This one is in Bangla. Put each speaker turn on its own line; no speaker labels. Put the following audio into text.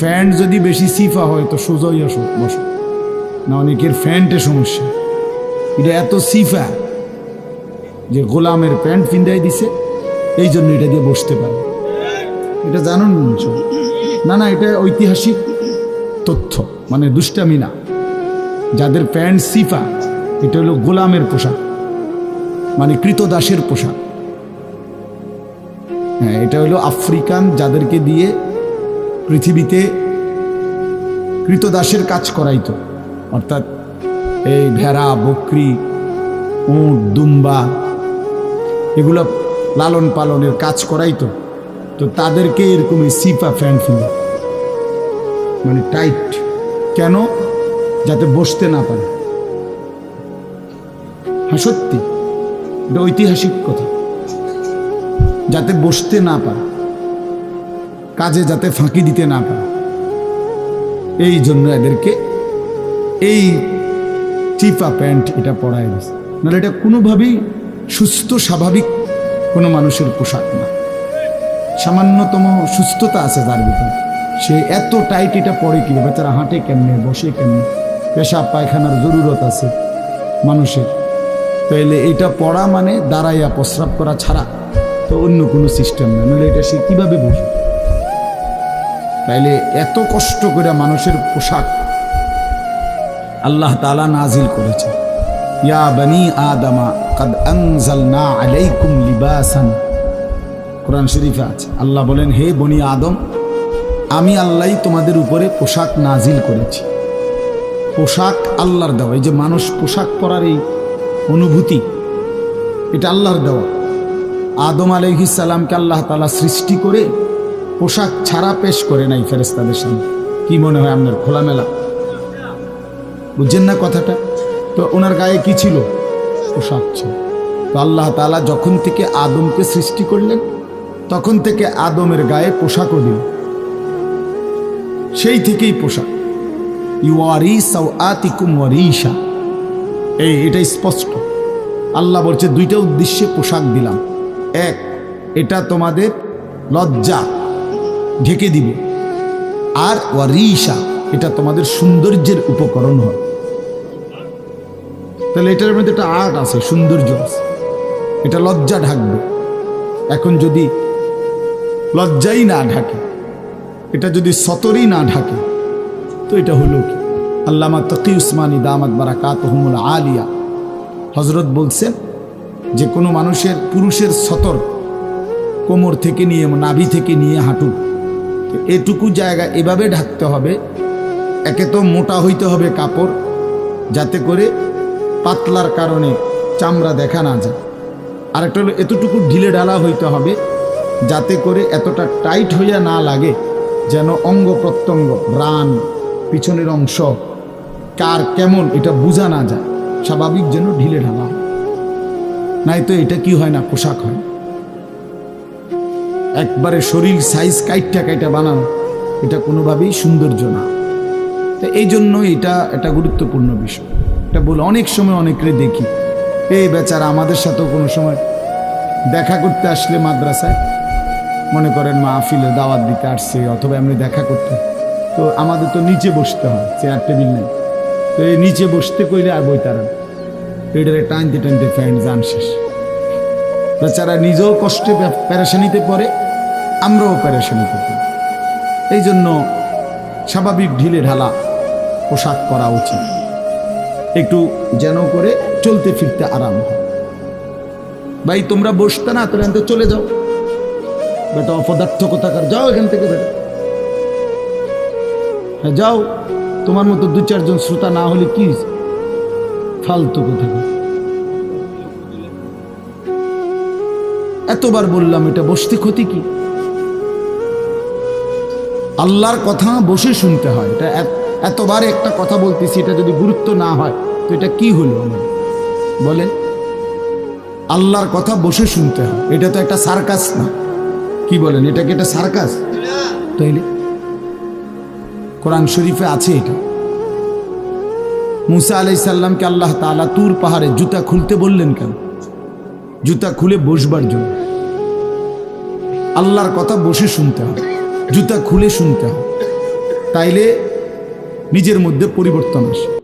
ফ্যান্ট যদি বেশি সিফা হয়, তো সোজাই আসো, বসো। না অনেকের ফ্যান্টে সমস্যা? এটা এত সিফা যে গোলামের প্যান্ট ফিন্দাই দিছে, এই জন্য এটা দিয়ে বসতে পারে। এটা জানুন না না, এটা ঐতিহাসিক তথ্য মানে দুষ্টামি না। যাদের প্যান্ট সিফা, এটা হলো গোলামের পোশাক মানে কৃতদাসের পোশাক। হ্যাঁ এটা হলো আফ্রিকান যাদেরকে দিয়ে পৃথিবীতে কৃতদাসের কাজ করাইতো। অর্থাৎ এই ভেড়া, বকরি, উঁট, দুম্বা এগুলো লালন পালনের কাজ করাইতো। তো তাদেরকে এরকম সিফা ফ্যান ফিলে মানে টাইট। কেন? যাতে বসতে না পারে। হ্যাঁ সত্যি। এটা ঐতিহাসিক কথা। যাতে বসতে না পারে। কাজে যাতে ফাঁকি দিতে না পারে। এই জন্য এদেরকে এই চিপা প্যান্ট এটা পরায় গেছে। নাহলে এটা কোনোভাবেই সুস্থ, স্বাভাবিক কোনো মানুষের পোশাক না। সামান্যতম সুস্থতা আছে তার ভিতরে। সে এত টাইট এটা পরে কি বেচারা হাঁটে কেমনে, বসে কেমনে? পেশাব পায়খানার জরুরত আছে মানুষের। তাইলে এটা পড়া মানে দাঁড়াইয়া প্রস্রাব করা ছাড়া তো অন্য কোনো সিস্টেম না। নাহলে এটা সে কীভাবে বসে তাইলে এত কষ্ট করে মানুষের পোশাক আল্লাহ তালা নাজিল করেছে। ইয়া বনি আদামা, কাদ আনজালনা আলাইকুম লিবাসান। কোরআন শরীফে আছে। আল্লাহ বলেন, হে বনি আদম, আমি আল্লাহই তোমাদের উপরে পোশাক নাজিল করেছি। পোশাক আল্লাহর দেওয়া, এই যে মানুষ পোশাক পরার এই অনুভূতি, এটা আল্লাহর দেওয়া। আদম আলহিসাল্লামকে আল্লাহ তালা সৃষ্টি করে পোশাক ছাড়া পেশ করে নাই ফেরেস্তাদের সামনে। কি মনে হয় আপনার খোলামেলা? বুঝছেন না কথাটা? তো ওনার গায়ে কি ছিল? পোশাক ছিল। তো আল্লাহ তালা যখন থেকে আদমকে সৃষ্টি করলেন, তখন থেকে আদমের গায়ে পোশাকও দিল সেই থেকেই পোশাক। আতিকুম ওয়ারিশা। এই এটা স্পষ্ট। আল্লাহ বলছে, দুইটা উদ্দেশ্যে পোশাক দিলাম। এক, এটা তোমাদের লজ্জা। ঢেকে দিব। আর ওয়ারিশা, এটা তোমাদের সৌন্দর্যের উপকরণ হয়। তাহলে এটার মধ্যে একটা আর্ট আছে, সৌন্দর্য আছে। এটা লজ্জা ঢাকবে। এখন যদি লজ্জাই না ঢাকে, এটা যদি সতরই না ঢাকে, তো এটা হলো কি? আল্লামা তকি উসমানী দামাত বারাকাত হুমুল আলিয়া। হজরত বলছেন যে কোনো মানুষের পুরুষের সতর কোমর থেকে নিয়ে, নাভি থেকে নিয়ে হাঁটু তো এটুকু জায়গা এভাবে ঢাকতে হবে। একে তো মোটা হইতে হবে কাপড়, যাতে করে পাতলার কারণে চামড়া দেখা না যায়। আরেকটা হলো, এতটুকু ঢিলে ঢালা হইতে হবে, যাতে করে এতটা টাইট হইয়া না লাগে, যেন অঙ্গ প্রত্যঙ্গ, রান, পিছনের অংশ, কার কেমন, এটা বোঝা না যায়। স্বাভাবিক যেন ঢিলে ঢালা হয়। নাই তো এটা কি হয় না, পোশাক হয়। একবারে শরীর সাইজ কাইটটা কাইটা বানানো, এটা কোনোভাবেই সৌন্দর্য না। তো এই জন্য এটা একটা গুরুত্বপূর্ণ বিষয়। এটা বলে অনেক সময় অনেকরে দেখি এই বেচারা আমাদের সাথেও কোনো সময় দেখা করতে আসলে মাদ্রাসায়, মনে করেন মা আফিলে দাওয়াত দিতে আসছে অথবা এমনি দেখা করতে। তো আমাদের তো নিচে বসতে হয়, চেয়ার টেবিল নেই। তো এই নিচে বসতে কইলে আর বই তারা পেডারে টানতে টানতে ফ্যান যান শেষ। বেচারা নিজেও কষ্টে পে- পেরেশানিতে পড়ে আমরাও পেরেশানিতে পড়ি এই জন্য স্বাভাবিক ঢিলে ঢালা পোশাক পরা উচিত। একটু যেন করে চলতে ফিরতে আরাম হয়। ভাই, তোমরা বসতে না, তোরা এখান চলে যাও। বেটা অপদার্থ কোথাকার যাও এখান থেকে বেটা। হ্যাঁ যাও। তোমার মতো দু চারজন শ্রোতা না হলে কি ফালতু কোথাকার এতবার বললাম, এটা বসতে ক্ষতি কি? আল্লাহর কথা বসে শুনতে হয়। এটা এত- এতবার একটা কথা বলতেছি, এটা যদি গুরুত্ব না হয়, তো এটা কি হলো আমার? বলেন। আল্লাহর কথা বসে শুনতে হয়। এটা তো একটা সার্কাস না। কি বলেন, এটা কি একটা সার্কাস? তাইলে কোরআন শরীফে আছে এটা। মুসা আলাইসাল্লামকে আল্লাহ তাআলা তুর পাহাড়ে জুতা খুলতে বললেন কেন? জুতা খুলে বসবার জন্য। আল্লাহর কথা বসে শুনতে হবে জুতা খুলে শুনতে হবে। তাইলে নিজের মধ্যে পরিবর্তন আসে।